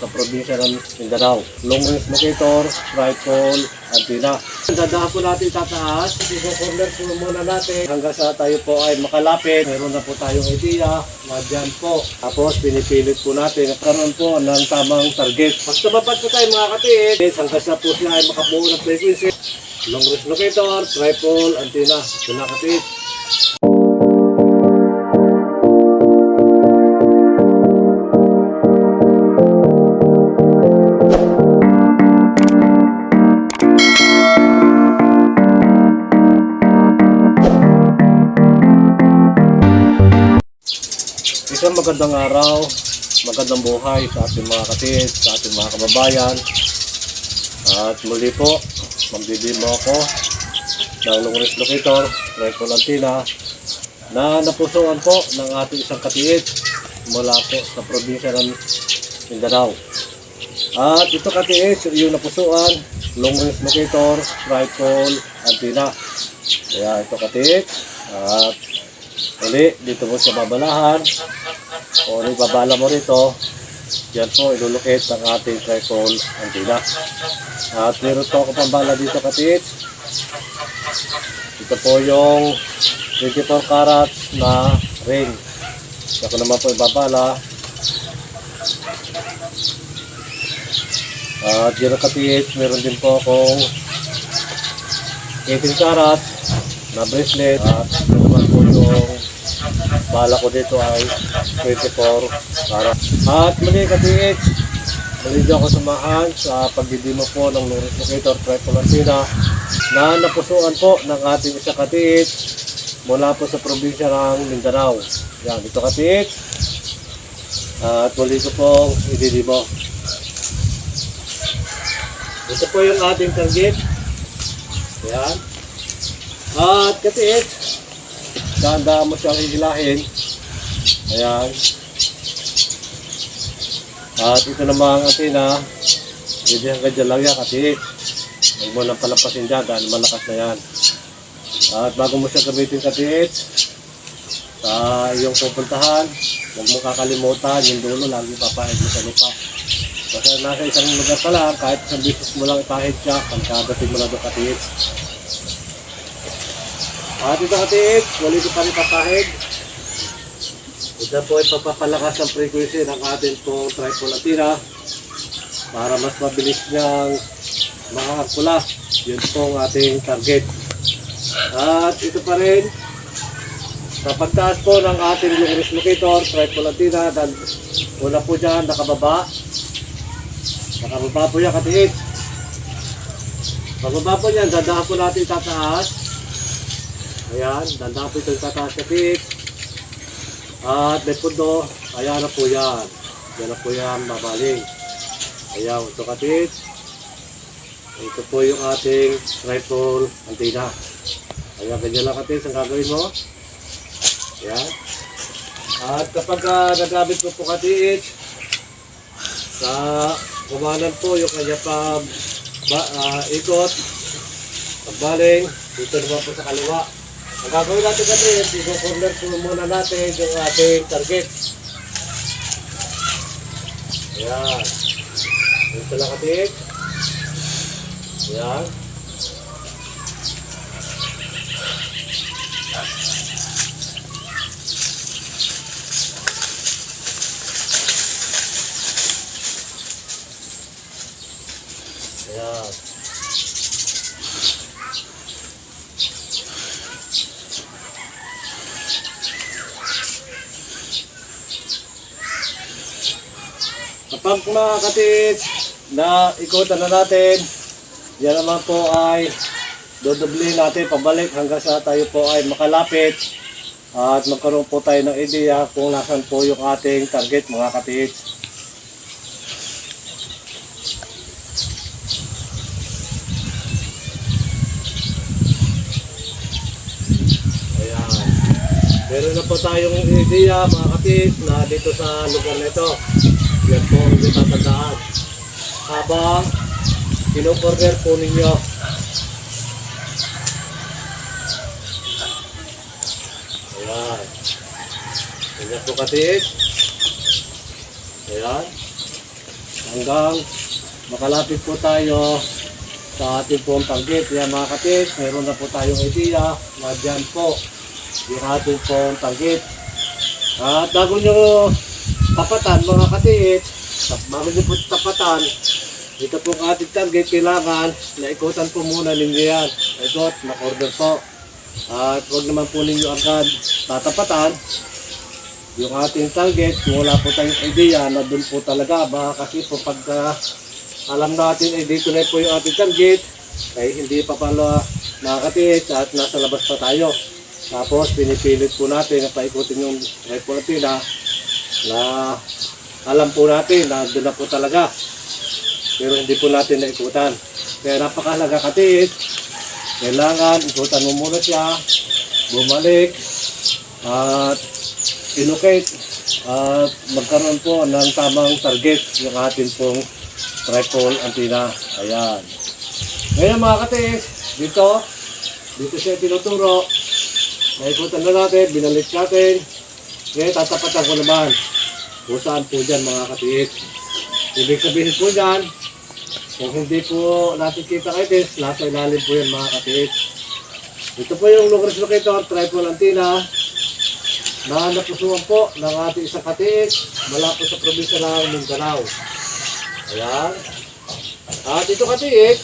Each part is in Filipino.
sa probinsya ng Mindanao. Long range locator, tripod, antenna. Dadaan po natin tataas. I-corner po muna natin hanggang sa tayo po ay makalapit. Meron na po tayong idea na po. Tapos pinipilit po natin at karoon po ng tamang target. Tumapad po tayo mga katiit, hanggang sa po siya ay makabuo ng frequency. Long range locator, tripod, antenna. Ito na katiit. Isang magandang araw, magandang buhay sa ating mga kapit, sa ating mga kababayan. At muli po, magbibimo ako ng Longres Locator, Rifle Antenna, na napusuan po ng ating isang katiit mula po sa probinsya ng Mindanao. At ito katiit, yung napusuan, Longres Locator, Rifle Antenna. Kaya ito katiit, at Uli, dito mo sa babalahan. O uli, babala mo rito. Yan po, ilulukit ang ating tripod antenna. At meron po ako pambala dito katit. Ito po yung 24 carats na ring. Ako naman po ibabala. At yun ang katit, meron din po akong 18 carats na bracelet. At yun naman po yung Bala ko dito ay 24 para. At muli ka-TH, muli niyo ako samahan sa pagdidimo po ng Locator Triple Antenna na napusuan po ng ating isa ka-TH mula po sa probinsya ng Mindanao. Yan, dito ka-TH. At muli ko pong ididimo. Ito po yung ating target. Yan. At ka-TH, Dahan-dahan mo siyang hihilahin. Ayan. At ito namang antina, pwede hanggang dyan lang yan kasi huwag mo lang palapasin dyan dahil malakas na yan. At bago mo siya gamitin katiit, sa iyong pupuntahan, huwag mo kakalimutan yung dulo, lagi papahid mo sa lupa. Basta nasa isang lugar pa lang, kahit isang business mo lang ipahid siya, pagkadating mo na doon katiit. At ito katiit, wali ko pa rin papahid. Ito po ay papapalakas ang frequency ng ating pong tripolatina para mas mabilis niyang makakakula. Yun po ang ating target. At ito pa rin, sa pagtaas po ng ating luminous locator, tripolatina, dan una po dyan, nakababa. Nakababa po yan katiit. Pababa po yan, dadaan po natin tataas. Ayan, dandang po ito yung tataas. At may pundo, ayan na po yan. Yan na po yan, babaling. Ayan, ito kapit. Ito po yung ating rifle antenna. Ayan, ganyan lang kapit ang gagawin mo. Ayan. At kapag uh, nagamit mo po kapit, sa kumanan po yung kanya pa ba, ah, ikot, pagbaling, dito naman po sa kaliwa. Ang gagawin natin kasi, i-corner po muna natin yung ating target. Ayan. Dito lang katik. Ayan. Ayan. Kapag mga katits na ikutan na natin, yan naman po ay dodoble natin pabalik hanggang sa tayo po ay makalapit at magkaroon po tayo ng ideya kung nasan po yung ating target mga katits. Meron na po tayong ideya mga kapit na dito sa lugar na ito. Yan po ang inyong tatandaan. Habang kino-corner po ninyo. Ayan. Ganyan po kapit. Ayan. hanggang makalapit po tayo sa ating pong target. Yan mga kapit, mayroon na po tayong idea na dyan po yung ating pong target. At bago nyo tapatan mga katiit, bago nyo po tapatan, ito po ang ating target, kailangan na ikutan po muna ninyo yan. Ikot, na-order po. At huwag naman po ninyo agad tatapatan yung ating target, kung wala po tayong idea na doon po talaga, baka kasi po pagka alam natin ay dito na po yung ating target, ay hindi pa pala nakakatiit at nasa labas pa tayo. Tapos pinipilit po natin na paikutin yung pila na alam po natin na doon na po talaga. Pero hindi po natin naikutan. Kaya napakahalaga katiit. Kailangan ikutan mo muna siya, bumalik, at ilocate at magkaroon po ng tamang target yung atin pong tripod antenna. Ayan. Ngayon mga katis, dito, dito siya tinuturo. Naikutan na natin, binalik natin. Ngayon tatapatan ko naman kung saan po dyan mga katis. Ibig sabihin po dyan, kung hindi po natin kita katis, nasa ilalim po yan mga katis. Ito po yung range locator, tripod antenna na napusuan po ng ating isang katiit mula po sa probinsya ng Mindanao. Ayan. At ito katiit,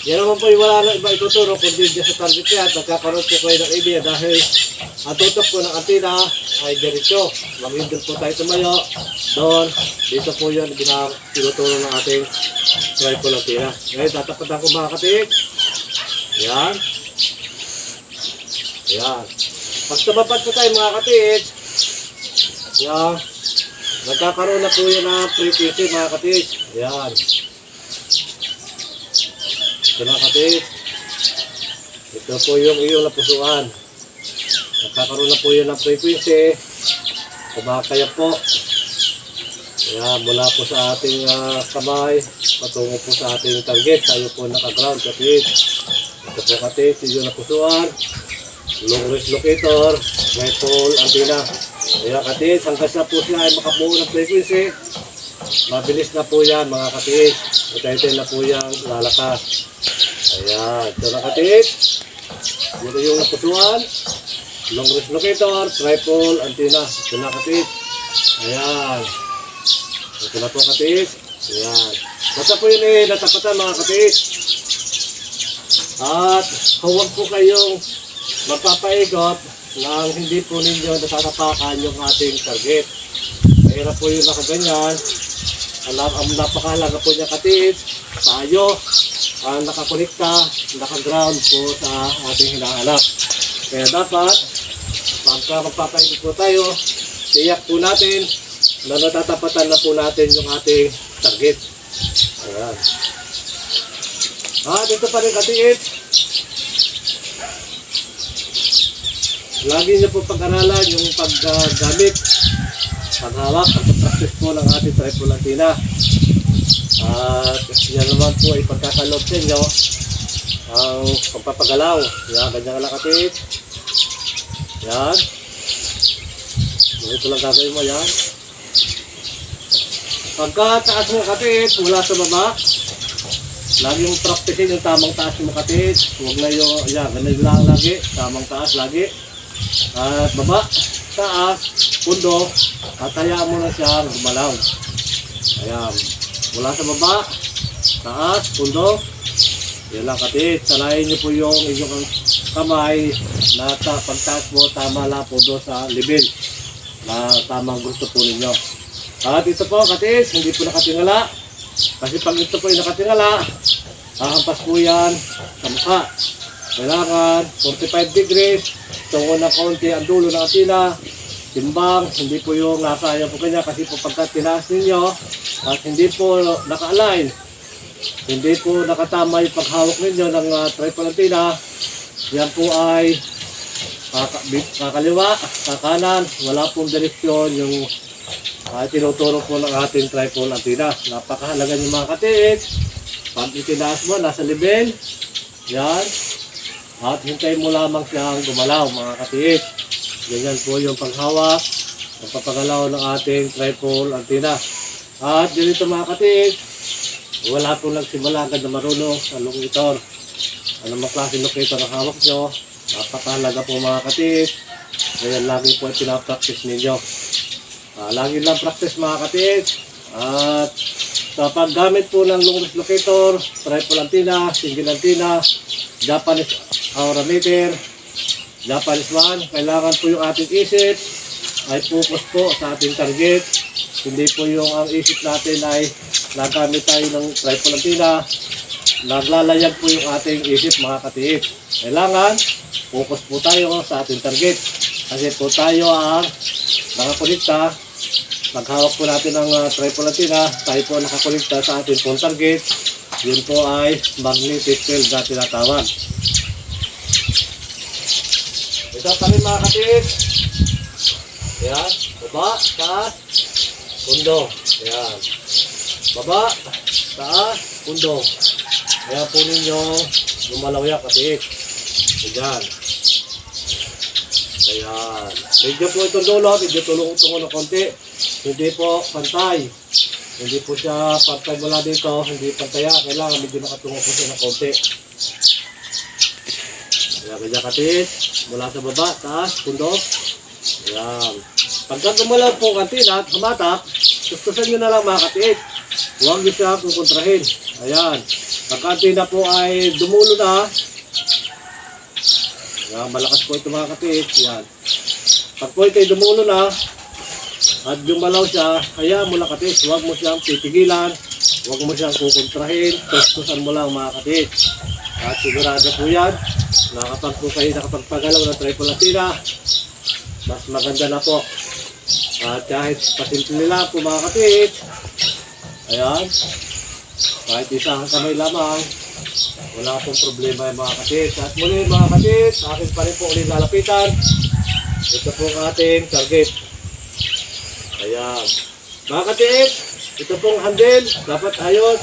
yan naman po yung wala na iba ituturo kundi dyan sa target niya at nagkakaroon po kayo ng idea dahil ang tutok po ng antena ay diretsyo. Mag-indol po tayo tumayo. Doon, dito po yan ginang tinuturo ng ating tripod antena. Ngayon, tatapatan ko mga katiit. Ayan. Ayan. Pag po tayo mga katiit, yan, nagkakaroon na po yan ng frequency mga katiit. Yan. Ito mga katiit. Ito po yung iyong napusuan. Nagkakaroon na po yan ng frequency. Kumakaya po. Yan, mula po sa ating ah, kamay, patungo po sa ating target. Tayo po naka-ground katiit. Ito po katiit, yung napusuan long range locator, rifle antenna. Kaya katis, hanggang sa po siya ay makabuo ng frequency, mabilis na po yan mga katis. Mataytay na po yan lalakas. Ayan, ito na katis. Ito yung napusuan. Long range locator, rifle antenna. Ito na katis. Ayan. Ito na po katis. Ayan. Basta po yun eh, natapatan mga katis. At huwag po kayong magpapaigot nang hindi po ninyo natatapakan yung ating target. Mahirap po yung nakaganyan. Alam, ang napakahalaga po niya katid, tayo, ang nakakonekta, nakaground po sa ating hinahanap. Kaya dapat, pagka magpapaigot po tayo, tiyak po natin na natatapatan na po natin yung ating target. Ayan. At ito pa rin katiit, Lagi niyo po pag-aralan yung paggamit, paghawak, pag-practice po ng ating tripod antenna. At yan naman po ay pagkakaloob sa inyo ang pagpapagalaw. Yan, ganyan lang katit. Yan. Ganito lang gagawin mo yan. Pagka taas mo katit, mula sa baba, lagi yung practice yung tamang taas mo katit. Huwag na yung, yan, ganun lang lagi, tamang taas lagi. At baba, taas, pundo, at hayaan mo na siya gumalaw. Ayan. Mula sa baba, taas, pundo, yan lang katit. Sanayin niyo po yung inyong kamay na ta, pagtaas mo, tama lang po doon sa level na tamang gusto po ninyo. At ito po katis, hindi po nakatingala. Kasi pag ito po ay nakatingala, hahampas po yan sa mukha. Kailangan 45 degrees, tungo na konti ang dulo ng antena, timbang, hindi po yung nasa ayaw po kanya kasi po pagka tinaas ninyo at hindi po naka-align, hindi po nakatama yung paghawak ninyo ng uh, tripod antena, yan po ay kaka- kakaliwa, kakanan, wala pong direksyon yung uh, tinuturo po ng ating tripod antena. Napakahalaga yung mga katiit. Pag itinaas mo, nasa level, yan, at hintay mo lamang siyang gumalaw mga katiit. Ganyan po yung paghawak, ang papagalaw ng ating tripod antenna. At ganito mga katiis, wala po nagsimula agad na marunong sa locator. Ano mga klase locator ang hawak nyo? Napakahalaga po mga katiis. Kaya lagi po ay pinapractice ninyo. Ah, lagi lang practice mga katiis. At sa paggamit po ng long locator, triple antenna, single antenna, Japanese aura meter, Japanese one, kailangan po yung ating isip ay focus po sa ating target. Hindi po yung ang isip natin ay nagamit tayo ng triple antenna, naglalayag po yung ating isip mga katiis. Kailangan focus po tayo sa ating target. Kasi po tayo ang nakakulikta Paghawak po natin ng uh, triple antenna, tayo po nakakulikta sa ating phone target. Yun po ay magnetic field na tinatawag. Ito rin mga kapit. Ayan, baba, taas, pundo. Ayan. Baba, taas, pundo. Ayan po ninyo lumalawyak kapit. Ayan. Ayan. Medyo po itong dulo, medyo tulong-tungo ng konti. Hindi po pantay. Hindi po siya pantay mula dito, hindi pantaya. Kailangan medyo nakatungo po siya ng konti. Ayan, kanya katit. Mula sa baba, taas, pundo. Ayan. Pagka gumalaw po kantina at humatak, gustusan nyo na lang mga katit. Huwag nyo siya kukontrahin. Ayan. Pagka antina po ay dumulo na, Ayan, malakas po ito mga katit. Ayan. Pag po ito'y dumulo na, at gumalaw siya, kaya mo lang katis, huwag mo siyang titigilan, huwag mo siyang kukontrahin, tustusan mo lang mga katis. At sigurado po yan, na kapag po kayo nakapagpagalaw ng triple latina, mas maganda na po. At kahit pasimple lang po mga katis, ayan, kahit isang kamay lamang, wala pong problema yung mga katis. At muli mga katis, akin pa rin po ulit lalapitan. Ito po ang ating target. Ayan. Mga katiit, ito pong handle, dapat ayos.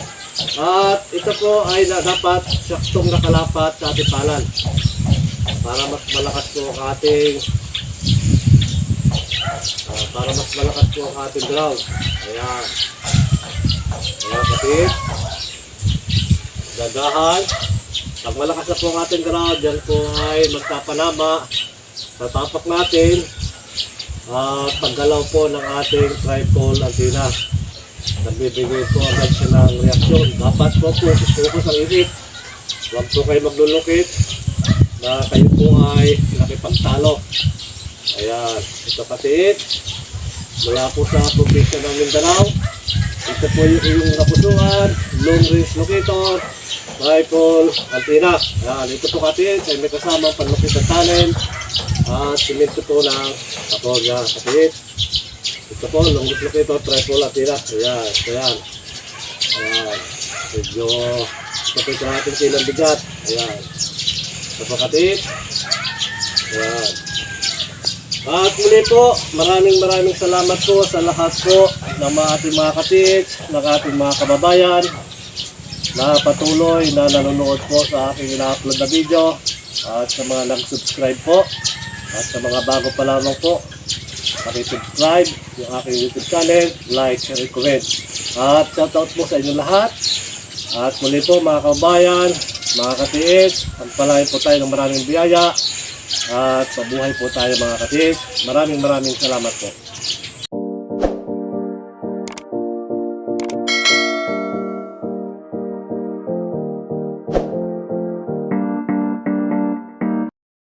At ito po ay na, dapat saktong nakalapat sa ating palal. Para mas malakas po ang ating ah, para mas malakas po ang ating ground. Ayan. Ayan katiit. Gagahan. Pag malakas na po ang ating ground, yan po ay magpapanama sa tapak natin at paggalaw po ng ating tripod antenna. Nagbibigay po agad siya ng reaksyon. Dapat po focus focus ang isip. Huwag po kayo maglulukit na kayo po ay nakipagtalo. Ayan, ito patiit. Mula po sa probinsya ng Mindanao. Ito po yung iyong napusuan, long range locator, tripod antenna. Ayan, ito po katiit. Ay may kasamang panlukit ng talent. At simento po ng kapor niya kapit. Ito po, longus locator, tripod at tira. Ayan, ayan. Ayan. Medyo kapit ang ating kilang bigat. Ayan. Ito po kapit. Ayan. At muli po, maraming maraming salamat po sa lahat po ng mga ating mga kapit, ng ating mga kababayan na patuloy na nanonood po sa aking ina-upload na video at sa mga nag-subscribe po at sa mga bago pa lamang po, subscribe yung aking YouTube channel, like, and comment. At shoutout po sa inyo lahat. At muli po mga kabayan, mga katiis, pagpalain po tayo ng maraming biyaya. At mabuhay po tayo mga katiis. Maraming maraming salamat po.